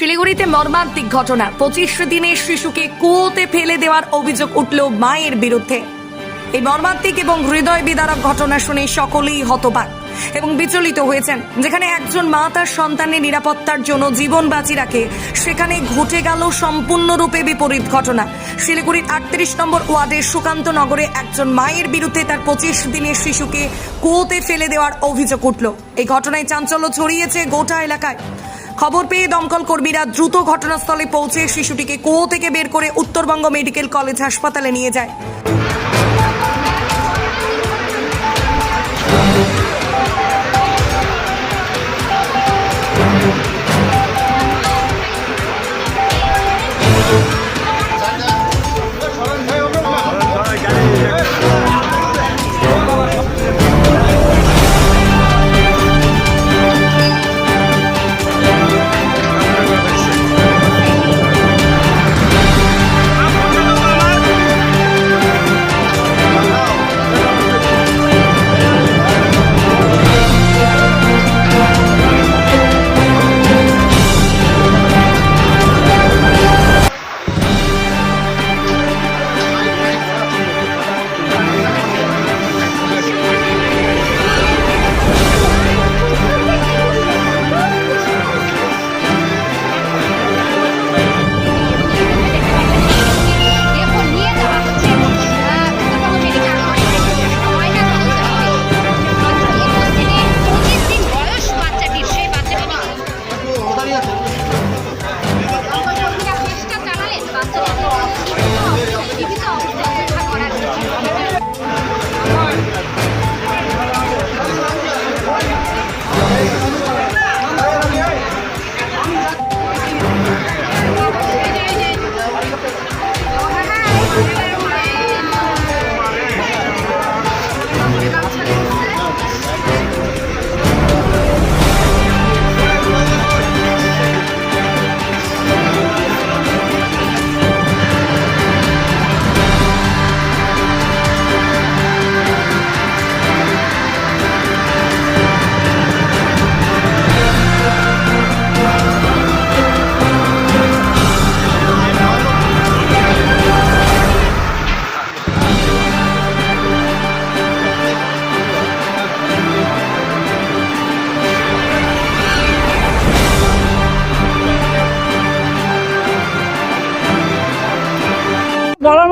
শিলিগুড়িতে মর্মান্তিক ঘটনা। পঁচিশ দিনের শিশুকে কুয়োতে ফেলে দেওয়ার অভিযোগ উঠল মায়ের বিরুদ্ধে। এই মর্মান্তিক এবং হৃদয় বিদারক ঘটনা শুনে সকলেই হতবাক এবং বিচলিত হয়েছেন, যেখানে একজন মা তার সন্তানের নিরাপত্তার জন্য জীবন বাঁচি রাখে। সেখানে ঘটে গেল সম্পূর্ণরূপে বিপরীত ঘটনা। শিলিগুড়ির আটত্রিশ নম্বর ওয়ার্ডের সুকান্ত নগরে একজন মায়ের বিরুদ্ধে তার পঁচিশ দিনের শিশুকে কুয়োতে ফেলে দেওয়ার অভিযোগ উঠল। এই ঘটনায় চাঞ্চল্য ছড়িয়েছে গোটা এলাকায়। খবর পেয়ে দমকল কর্মীরা দ্রুত ঘটনাস্থলে পৌঁছে শিশুটিকে কুয়ো থেকে বের করে উত্তরবঙ্গ মেডিকেল কলেজ হাসপাতালে নিয়ে যায়।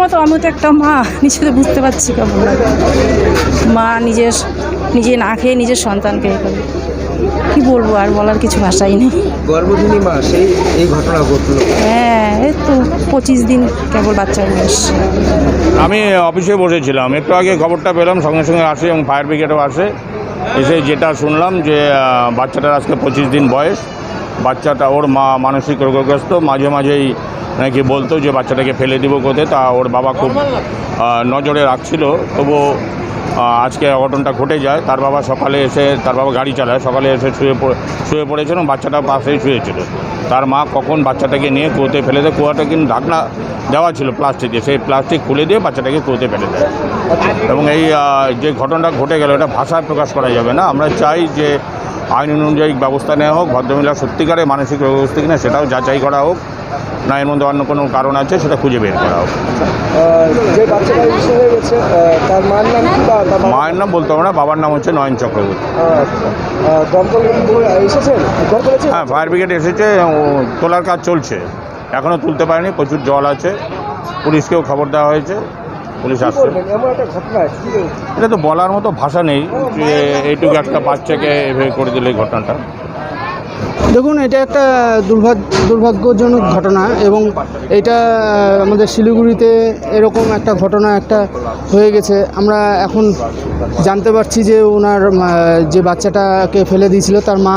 মতো আমি তো একটা মা নিজে বুঝতে পারছি কেমন লাগে। মা নিজের নিজে না খেয়ে নিজের সন্তানকে করে। কী বলব আর বলার কিছু ভাষাই নেই। গর্ভধারী মা সেই এই ঘটনা ঘটলো। হ্যাঁ এই তো পঁচিশ দিন কেবল বাচ্চার বয়স আমি অফিসে বসেছিলাম একটু আগে খবরটা পেলাম সঙ্গে সঙ্গে আসে এবং ফায়ার ব্রিগেডও আসে। এসে যেটা শুনলাম যে বাচ্চাটার আজকে পঁচিশ দিন বয়স। বাচ্চাটা ওর মা মানসিক রোগগ্রস্ত মাঝে মাঝেই নাকি বলতো যে বাচ্চাটাকে ফেলে দিব কোথায় তা ওর বাবা খুব নজরে রাখছিল। তবু আজকে অঘটনটা ঘটে যায় তার বাবা সকালে এসে তার বাবা গাড়ি চালায় সকালে এসে শুয়ে পড়ে শুয়ে পড়েছিল এবং বাচ্চাটা পাশেই শুয়েছিল। তার মা কখন বাচ্চাটাকে নিয়ে কুয়োতে ফেলে দেয় কুয়াটা কিন্তু ঢাকনা দেওয়া ছিল প্লাস্টিকে সেই প্লাস্টিক খুলে দিয়ে বাচ্চাটাকে কুয়োতে ফেলে দেয়। এবং এই যে ঘটনাটা ঘটে গেল এটা ভাষায় প্রকাশ করা যাবে না। আমরা চাই যে আইন অনুযায়ী ব্যবস্থা নেওয়া হোক ভদ্রমহিলা সত্যিকারে মানসিক রোগগ্রস্ত কিনা সেটাও যাচাই করা হোক না এর মধ্যে অন্য কোনো কারণ আছে সেটা খুঁজে বের করা হোক। মায়ের নাম বলতে হবে না বাবার নাম হচ্ছে নয়ন চক্রবর্তী। হ্যাঁ ফায়ার ব্রিগেড এসেছে তোলার কাজ চলছে। এখনও তুলতে পারেনি প্রচুর জল আছে পুলিশকেও খবর দেওয়া হয়েছে। পুলিশ আসছে। এটা তো বলার মতো ভাষা নেই যে এইটুকু একটা বাচ্চাকে এভাবে করে দিলে এই ঘটনাটা। দেখুন এটা একটা দুর্ভাগ্য দুর্ভাগ্যজনক ঘটনা এবং এটা আমাদের শিলিগুড়িতে এরকম একটা ঘটনা একটা হয়ে গেছে। আমরা এখন জানতে পারছি যে ওনার যে বাচ্চাটাকে ফেলে দিয়েছিল তার মা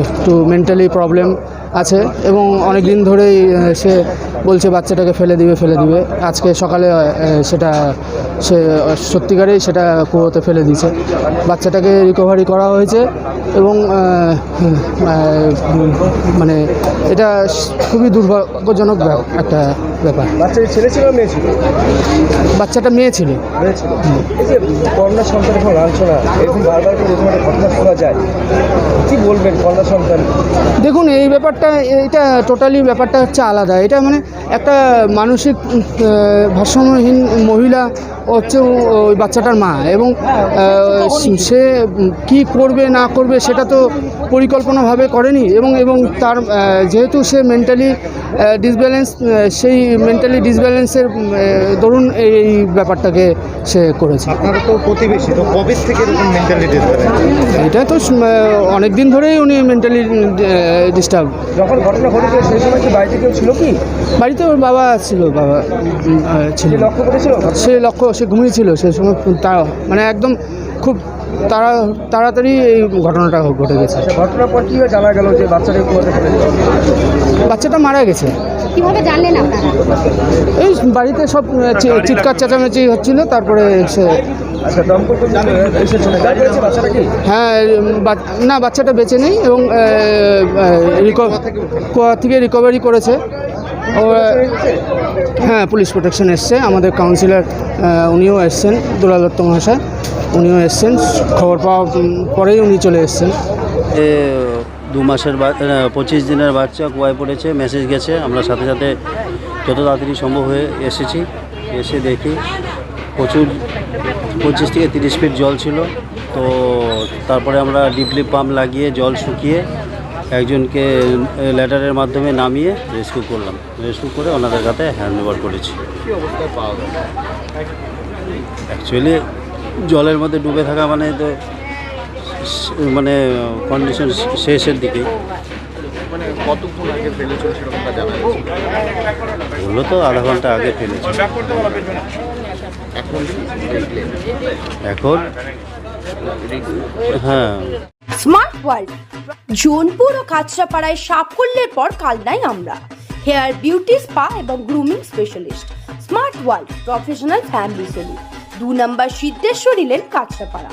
একটু মেন্টালি প্রবলেম আছে এবং অনেক দিন ধরেই সে বলছে বাচ্চাটাকে ফেলে দিবে ফেলে দিবে। আজকে সকালে সেটা সে সত্যিকারেই সেটা কুয়োতে ফেলে দিয়েছে। বাচ্চাটাকে রিকভারি করা হয়েছে এবং মানে এটা খুবই দুর্ভাগ্যজনক একটা ব্যাপার। বাচ্চাটি ছেলে ছিল মেয়ে ছিল? বাচ্চাটা মেয়ে ছিল। মেয়ে ছিল। কন্যা সন্তান এখন লাঞ্ছনা এরকম বারবার করে এরকম একটা ঘটনা শোনা যায়। কি বলবেন কন্যা সন্তান দেখুন এই ব্যাপারটা এটা টোটালি ব্যাপারটা হচ্ছে আলাদা। এটা মানে একটা মানসিক ভারসাম্যহীন মহিলা হচ্ছে ওই বাচ্চাটার মা এবং সে কি করবে না করবে সেটা তো পরিকল্পনাভাবে করেনি এবং এবং তার যেহেতু সে মেন্টালি ডিসব্যালেন্স সেই মেন্টালি ডিসব্যালেন্সের দরুন এই ব্যাপারটাকে সে করেছে। আপনারা তো প্রতিবেশী তো কবে থেকে এরকম মেন্টালিটি এটা তো অনেক দিন ধরেই উনি মেন্টালি ডিস্টার্ব যখন ঘটনা ঘটেছে সেই সময় কি বাড়িতে কেউ ছিল কি? বাড়িতে ওর বাবা ছিল বাবা ছিল। লক্ষ্য করেছিল? সে লক্ষ্য সে ঘুমিয়েছিল সে সময় তা মানে একদম খুব তাড়া তাড়াতাড়ি এই ঘটনাটা ঘটে গেছে। আচ্ছা, ঘটনার পর কি জানা গেল যে বাচ্চাটা বাচ্চাটা মারা গেছে। কীভাবে জানলেন আপনারা? এই বাড়িতে সব চিৎকার চেঁচামেচি হচ্ছিল তারপরে সে আচ্ছা হ্যাঁ বা- না বাচ্চাটা বেঁচে নেই এবং কোয়া থেকে রিকভারি করেছে। ও হ্যাঁ পুলিশ প্রোটেকশন এসছে। আমাদের কাউন্সিলর উনিও এসছেন দুলাল দত্ত মহাশয় উনিও এসছেন। খবর পাওয়া পরেই উনি চলে এসছেন। দু মাসের পঁচিশ দিনের বাচ্চা কুয়ায় পড়েছে মেসেজ গেছে। আমরা সাথে সাথে যত তাড়াতাড়ি সম্ভব হয়ে এসেছি। এসে দেখি প্রচুর পঁচিশ থেকে তিরিশ ফিট জল ছিল। তো তারপরে আমরা ডিপলি পাম্প লাগিয়ে জল শুকিয়ে একজনকে লেটারের মাধ্যমে নামিয়ে রেস্কিউ করলাম। রেস্কিউ করে ওনাদের কাছে হ্যান্ড ওভার করেছি। অ্যাকচুয়ালি জলের মধ্যে ডুবে থাকা মানে তো মানে কন্ডিশন শেষের দিকে। মানে কতক্ষণ আগে ফেলেছিল সেরকমটা জানা বলল তো আধা ঘণ্টা আগে ফেলেছি এখন এখন? হ্যাঁ। স্মার্ট ওয়ার্ল্ড জোনপুর ও কাঁচরাপাড়ায় সাফল্যের পর কালনাই আমরা। হেয়ার বিউটি স্পা এবং grooming specialist smart world professional family salon দু নম্বর সিদ্ধেশ্বরী লেন কাঁচরাপাড়া।